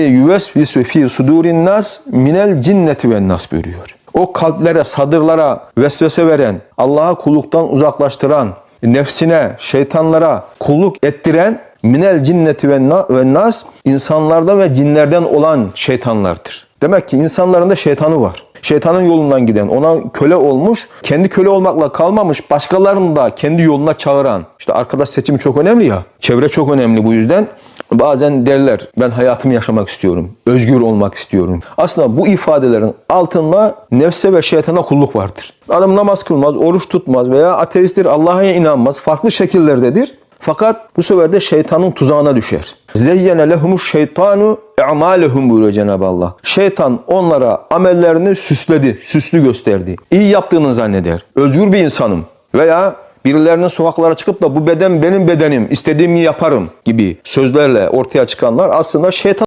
yüvesvisu fî sudurin nas minel cinneti ve nas buyuruyor. O kalplere, sadırlara vesvese veren, Allah'a kulluktan uzaklaştıran, nefsine, şeytanlara kulluk ettiren minel cinneti ve nas insanlardan ve cinlerden olan şeytanlardır. Demek ki insanların da şeytanı var. Şeytanın yolundan giden, ona köle olmuş, kendi köle olmakla kalmamış, başkalarını da kendi yoluna çağıran. İşte arkadaş seçimi çok önemli ya. Çevre çok önemli bu yüzden. Bazen derler ben hayatımı yaşamak istiyorum, özgür olmak istiyorum. Aslında bu ifadelerin altında nefse ve şeytana kulluk vardır. Adam namaz kılmaz, oruç tutmaz veya ateisttir, Allah'a inanmaz, farklı şekillerdedir. Fakat bu sefer de şeytanın tuzağına düşer. Zeyyene lehumuş şeytanu e'malehum buyuruyor Cenab-ı Allah. Şeytan onlara amellerini süsledi, süslü gösterdi. İyi yaptığını zanneder. Özgür bir insanım. Veya birilerinin sokaklara çıkıp da bu beden benim bedenim, istediğimi yaparım gibi sözlerle ortaya çıkanlar aslında şeytan